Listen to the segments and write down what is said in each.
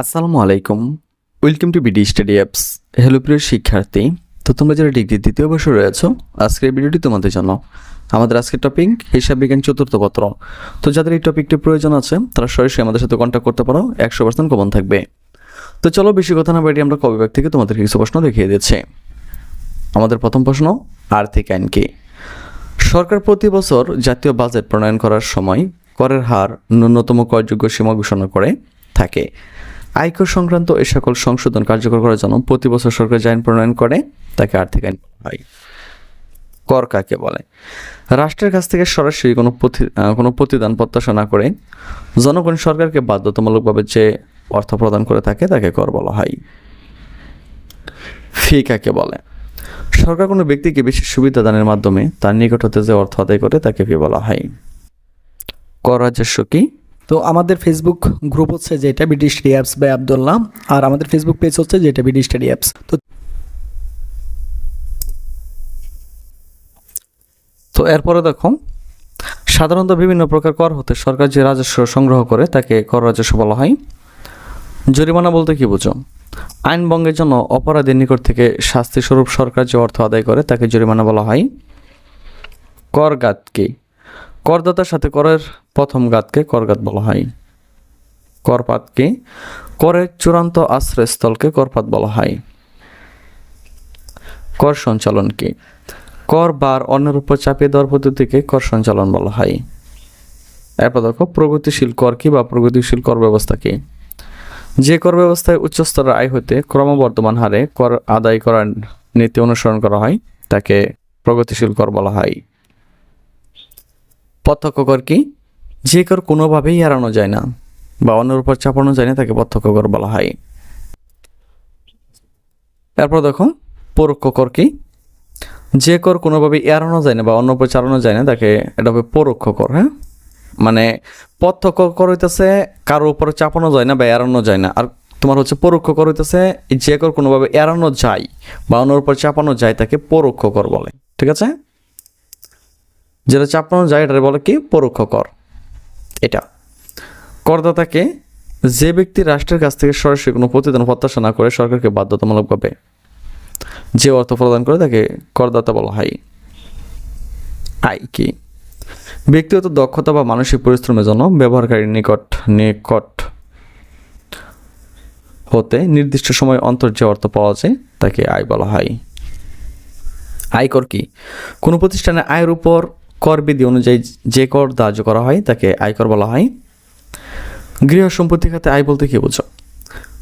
আসসালামু আলাইকুম। Welcome to BD study apps hello প্রিয় শিক্ষার্থী। তো তোমরা যারা ডিগ্রি দ্বিতীয় বর্ষে রয়েছো, আজকের ভিডিওটি তোমাদের জন্য। আমাদের আজকের টপিক হিসাব বিজ্ঞান চতুর্থ পত্র। তো যাদের এই টপিকটি প্রয়োজন আছে, তারা সরাসরি আমাদের সাথে কন্ট্যাক্ট করতে পারো, একশো পার্সেন্ট কমন থাকবে। তো চলো বেশি কথা না বাড়ি আমরা কবি ব্যাগ থেকে তোমাদের কিছু প্রশ্ন দেখিয়ে দিচ্ছি। আমাদের প্রথম প্রশ্ন, আর্থিক আইন কি? সরকার প্রতি বছর জাতীয় বাজেট প্রণয়ন করার সময় করের হার ন্যূনতম করযোগ্য সীমা ঘোষণা করে থাকে। আয়কর সংক্রান্ত এ সকল সংশোধন কার্যকর করার জন্য প্রতি বছর সরকার যে আইন প্রণয়ন করে, তাকে আর্থিক আইন হয়। কর কাকে বলে? রাষ্ট্রের কাছ থেকে সরাসরি কোনো কোনো প্রতিদান প্রত্যাশা না করে জনগণ সরকারকে বাধ্যতামূলকভাবে যে অর্থ প্রদান করে থাকে, তাকে কর বলা হয়। ফি কাকে বলে? সরকার কোনো ব্যক্তিকে বিশেষ সুবিধা দানের মাধ্যমে তার নিকট হতে যে অর্থ আদায় করে, তাকে ফি বলা হয়। কর রাজস্ব কি? তো আমাদের ফেসবুক গ্রুপ হচ্ছে যেটা BD study apps by Abdullah আর আমাদের ফেসবুক পেজ হচ্ছে যেটা বিডি স্টাডি অ্যাপস তো তো এরপরে দেখো, সাধারণত বিভিন্ন প্রকার কর হতে সরকার যে রাজস্ব সংগ্রহ করে তাকে কর রাজস্ব বলা হয়। জরিমানা বলতে কি বুঝো? আইন ভঙ্গের জন্য অপরাধীর নিকট থেকে শাস্তি স্বরূপ সরকার যে অর্থ আদায় করে তাকে জরিমানা বলা হয়। করগাত করদাতার সাথে করের প্রথম গাতকে করগাত বলা হয়। করপাতকে করের চূড়ান্ত আশ্রয়স্থলকে করপাত বলা হয়। কর সঞ্চালন কি কর বার অন্যের উপর চাপিয়ে দেওয়ার পদ্ধতিকে কর সঞ্চালন বলা হয়। এরপর দেখো, প্রগতিশীল কর কি বা প্রগতিশীল কর ব্যবস্থা কি যে কর ব্যবস্থায় উচ্চস্তরের আয় হতে ক্রমবর্ধমান হারে কর আদায় করার নীতি অনুসরণ করা হয়, তাকে প্রগতিশীল কর বলা হয়। প্রত্যক্ষ কর কি? যে কর কোনোভাবেই এড়ানো যায় না বা অন্যের উপর চাপানো যায় না, তাকে প্রত্যক্ষ কর বলা হয়। এরপর দেখো, পরোক্ষ কর কি? যে কর কোনোভাবে এড়ানো যায় না বা অন্য উপর চালানো যায় না, তাকে এটা হবে পরোক্ষ কর হ্যাঁ? মানে প্রত্যক্ষ কর হইতেছে কারোর উপরে চাপানো যায় না বা এড়ানো যায় না। আর তোমার হচ্ছে পরোক্ষ কর হইতেছে, যে কর কোনোভাবে এড়ানো যায় বা অন্যের উপর চাপানো যায়, তাকে পরোক্ষ কর বলে, ঠিক আছে? যেটা চাপানো যায় এটা বলে কি? পরোক্ষ কর। এটা। করদাতাকে যে ব্যক্তি রাষ্ট্রের কাছ থেকে সরাসরি কোনো প্রতিদান প্রত্যাশা না করে সরকারকে বাধ্যতামূলকভাবে যে অর্থ প্রদান করে তাকে করদাতা বলা হয়। আয় কি? ব্যক্তিগত দক্ষতা বা মানসিক পরিশ্রমের জন্য ব্যবহারকারীর নিকট নিকট হতে নির্দিষ্ট সময় অন্তর যে অর্থ পাওয়া যায় তাকে আয় বলা হয়। আয়কর কি? কোনো প্রতিষ্ঠানে আয়ের উপর কর বিধি অনুযায়ী যে কর ধার্য করা হয়, তাকে আয়কর বলা হয়। গৃহ সম্পত্তি খাতে আয় বলতে কি বোঝো?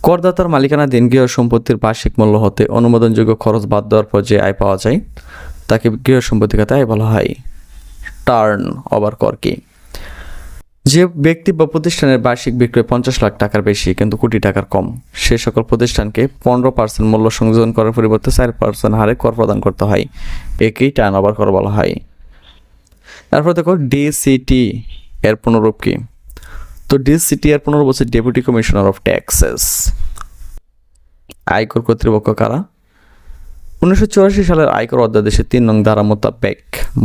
করদাতার মালিকানাধীন গৃহ সম্পত্তির বার্ষিক মূল্য হতে অনুমোদনযোগ্য খরচ বাদ দেওয়ার পর যে আয় পাওয়া যায়, তাকে গৃহ সম্পত্তি খাতে আয় বলা হয়। টার্ন ওভার কর কি? যে ব্যক্তি বা প্রতিষ্ঠানের বার্ষিক বিক্রয় পঞ্চাশ লাখ টাকার বেশি, কিন্তু কোটি টাকার কম, সে সকল প্রতিষ্ঠানকে পনেরো পার্সেন্ট মূল্য সংযোজন করার পরিবর্তে চার পার্সেন্ট হারে কর প্রদান করতে হয়। একেই টার্ন ওভার কর বলা হয়। তারপর দেখো ডিসিটি এর পুনরূপ কি? তো ডিসিটি এর পুনরূপ হচ্ছে ডেপুটি কমিশনার অফ ট্যাক্সেস আয়কর কর্তৃপক্ষ কারা? উনিশশো চুরাশি সালের আয়কর অধ্যাদেশে তিন নং ধারা মোতাবেক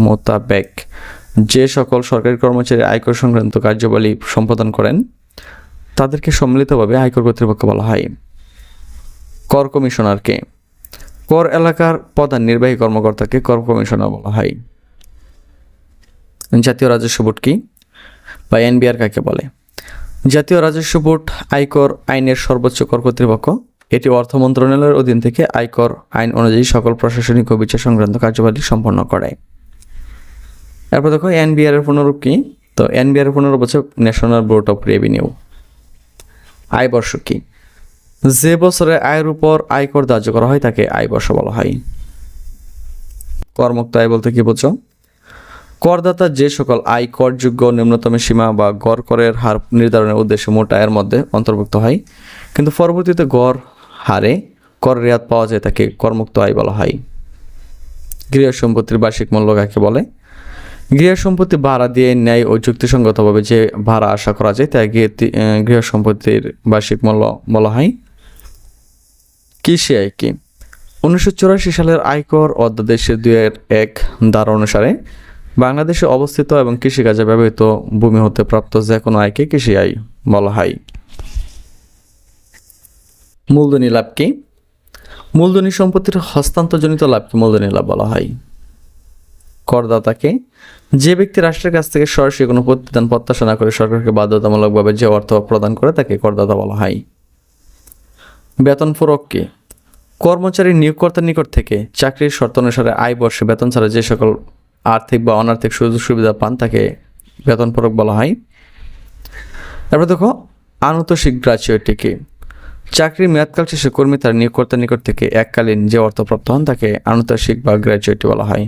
মোতাবেক যে সকল সরকারি কর্মচারী আয়কর সংক্রান্ত কার্যাবলী সম্পাদন করেন, তাদেরকে সম্মিলিতভাবে আয়কর কর্তৃপক্ষ বলা হয়। কর কমিশনারকে। কর এলাকার প্রধান নির্বাহী কর্মকর্তাকে কর কমিশনার বলা হয়। জাতীয় রাজস্ব বোর্ড কি? বা এনবিআর কাকে বলে? জাতীয় রাজস্ব বোর্ড আয়কর আইনের সর্বোচ্চ কর কর্তৃপক্ষ। এটি অর্থ মন্ত্রণালয়ের অধীন থেকে আয়কর আইন অনুযায়ী সকল প্রশাসনিক ও বিচার সংক্রান্ত কার্যবাহী সম্পন্ন করে। এরপর দেখো, এনবিআর এর পুনরূপ কি? তো এনবিআর এর পুনরূপ হচ্ছে ন্যাশনাল বোর্ড অফ রেভিনিউ আয় বর্ষ কি? যে বছরে আয়ের উপর আয়কর ধার্য করা হয় তাকে আয় বর্ষ বলা হয়। করমুক্ত আয় বলতে কি বোঝো? করদাতা যে সকল আয় করযোগ্য নিম্নতম সীমা বা গড় করের হার নির্ধারণের উদ্দেশ্যে মোট আয়ের মধ্যে অন্তর্ভুক্ত হয়। কিন্তু পরবর্তীতে গড় হারে কর রেয়াত পাওয়া যায় তাকে করমুক্ত আয় বলা হয়। গৃহ সম্পত্তির বার্ষিক মূল্য কাকে বলে? গৃহ সম্পত্তি ভাড়া দিয়ে ন্যায় ও যুক্তিসঙ্গতভাবে যে ভাড়া আশা করা যায় তাই গৃহ সম্পত্তির বার্ষিক মূল্য বলা হয়। কৃষি আয় কি? উনিশশো চুরাশি সালের আয়কর অধ্যাদেশের দুই এক ধারা অনুসারে বাংলাদেশে অবস্থিত এবং কৃষিকাজে ব্যবহৃত ভূমি হতে প্রাপ্ত যে কোনো আয়কে কৃষি আয় বলা হয়। মূলধনী লাভ কি? মূলধনী সম্পত্তির হস্তান্তরজনিত লাভকে মূলধনী লাভ বলা হয়। করদাতাকে যে ব্যক্তি রাষ্ট্রের কাছ থেকে সরাসরি কোনো প্রতিদান প্রত্যাশা না করে সরকারকে বাধ্যতামূলকভাবে যে অর্থ প্রদান করে তাকে করদাতা বলা হয়। বেতন ফরককে কর্মচারী নিয়োগকর্তার নিকট থেকে চাকরির শর্ত অনুসারে আয় বর্ষে বেতন ছাড়া যে সকল আর্থিক বা অনার্থিক সুযোগ সুবিধা পান তাকে বেতন ফরক বলা হয়। তারপর দেখো আনুতোষিক গ্রাচুইটিকে চাকরির মেয়াদকাল শেষে কর্মী তার নিয়োগকর্তার নিকট থেকে এককালীন যে অর্থ প্রাপ্ত হন তাকে আনুতোষিক বা গ্র্যাচুইটি বলা হয়।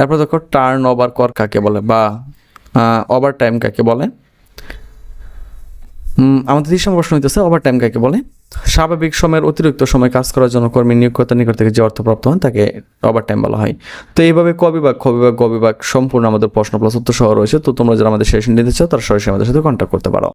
এরপর দেখো টার্ন ওভার কর কাকে বলে বা ওভার টাইম কাকে বলে? আমাদের নম্বর প্রশ্ন হইতেছে ওভার টাইম কাকে বলে? স্বাভাবিক সময়ের অতিরিক্ত সময় কাজ করার জন্য কর্মী নিয়োগকর্তা নিকট থেকে যে অর্থ প্রাপ্ত হন, তাকে ওভার টাইম বলা হয়। তো এইভাবে কবিভাগ বিভাগ গবিভাগ সম্পূর্ণ আমাদের প্রশ্ন প্লাস উত্তর সহ রয়েছে। তো তোমরা যারা আমাদের সেশন নিতে চাও, তারা সরাসরি আমাদের সাথে কন্ট্যাক্ট করতে পারো।